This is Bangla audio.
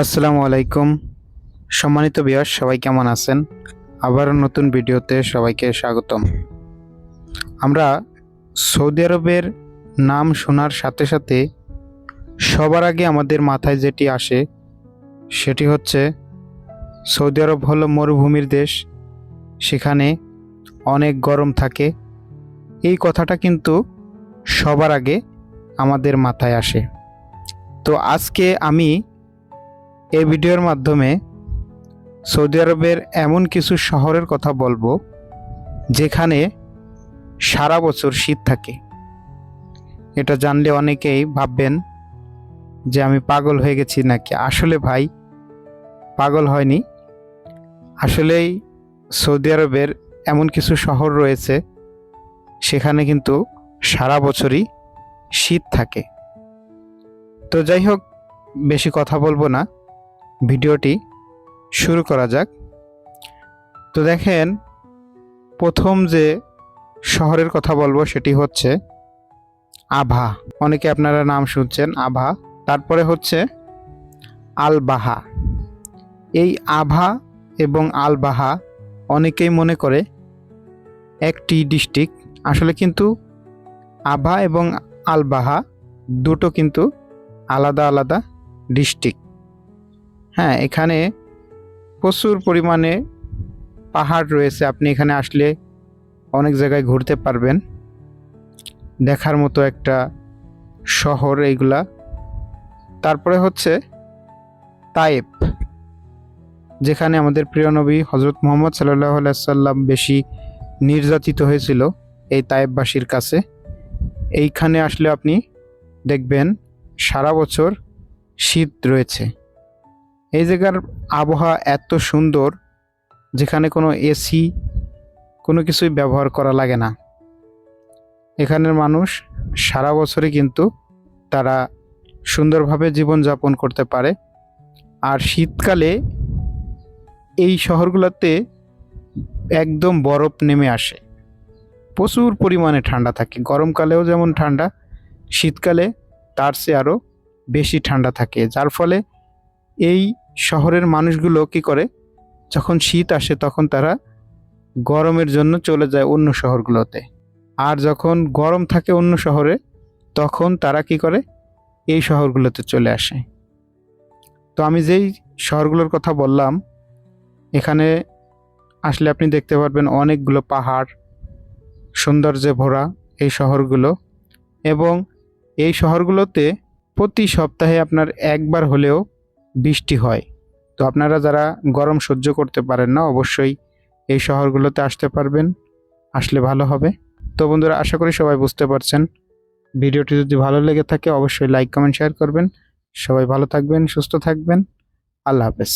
আসসালামু আলাইকুম। সম্মানিত বিয়াস সবাই কেমন আছেন? আবারও নতুন ভিডিওতে সবাইকে স্বাগতম। আমরা সৌদি আরবের নাম শোনার সাথে সাথে সবার আগে আমাদের মাথায় যেটি আসে, সেটি হচ্ছে সৌদি আরব হলো মরুভূমির দেশ, সেখানে অনেক গরম থাকে। এই কথাটা কিন্তু সবার আগে আমাদের মাথায় আসে। তো আজকে আমি এই ভিডিওর মাধ্যমে সৌদি আরবের এমন কিছু শহরের কথা বলব, যেখানে সারা বছর শীত থাকে। এটা জানলে অনেকেই ভাববেন যে আমি পাগল হয়ে গেছি নাকি? আসলে ভাই, পাগল হয়নি। আসলেই সৌদি আরবের এমন কিছু শহর রয়েছে, সেখানে কিন্তু সারা বছরই শীত থাকে। তো যাই হোক, বেশি কথা বলব না। ভিডিওটি শুরু করা যাক। তো দেখেন, প্রথম যে শহরের কথা বলব সেটি হচ্ছে আভা। অনেকে আপনারা নাম শুনছেন আভা। তারপরে হচ্ছে আলবাহা। এই আভা এবং আলবাহা অনেকেই মনে করে একটি ডিস্ট্রিক্ট। আসলে কিন্তু আভা এবং আলবাহা দুটো কিন্তু আলাদা আলাদা ডিস্ট্রিক্ট। হ্যাঁ এখানে প্রচুর পরিমাণে পাহাড় রয়েছে। আপনি এখানে আসলে অনেক জায়গায় ঘুরতে পারবেন। দেখার মতো একটা শহর এইগুলা। তারপরে হচ্ছে তায়েব যেখানে আমাদের প্রিয় নবী হজরত মোহাম্মদ সাল্লাহ সাল্লাম বেশি নির্যাতিত হয়েছিল এই তায়েববাসীর কাছে। এইখানে আসলে আপনি দেখবেন সারা বছর শীত রয়েছে। এই জায়গার আবহাওয়া এত সুন্দর, যেখানে কোনো এসি কোনো কিছুই ব্যবহার করা লাগে না। এখানের মানুষ সারা বছরই কিন্তু তারা সুন্দরভাবে জীবনযাপন করতে পারে। আর শীতকালে এই শহরগুলোতে একদম বরফ নেমে আসে। প্রচুর পরিমাণে ঠান্ডা থাকে। গরমকালেও যেমন ঠান্ডা, শীতকালে তার চেয়ে আরও বেশি ঠান্ডা থাকে। যার ফলে এই শহরের মানুষগুলো কি করে? যখন শীত আসে তখন তারা গরমের জন্য চলে যায় অন্য শহরগুলোতে। আর যখন গরম থাকে অন্য শহরে, তখন তারা কি করে? এই শহরগুলোতে চলে আসে। তো আমি যেই শহরগুলোর কথা বললাম, এখানে আসলে আপনি দেখতে পারবেন অনেকগুলো পাহাড়, সৌন্দর্যে ভরা এই শহরগুলো এবং এই শহরগুলোতে প্রতি সপ্তাহে আপনার একবার হলেও বৃষ্টি হয়। তো আপনারা যারা গরম সহ্য করতে পারেন না, অবশ্যই এই শহরগুলোতে আসতে পারবেন, আসলে ভালো হবে। তো বন্ধুরা, আশা করি সবাই বুঝতে পারছেন। ভিডিওটি যদি ভালো লেগে থাকে, অবশ্যই লাইক, কমেন্ট, শেয়ার করবেন। সবাই ভালো থাকবেন, সুস্থ থাকবেন। আল্লাহ হাফেজ।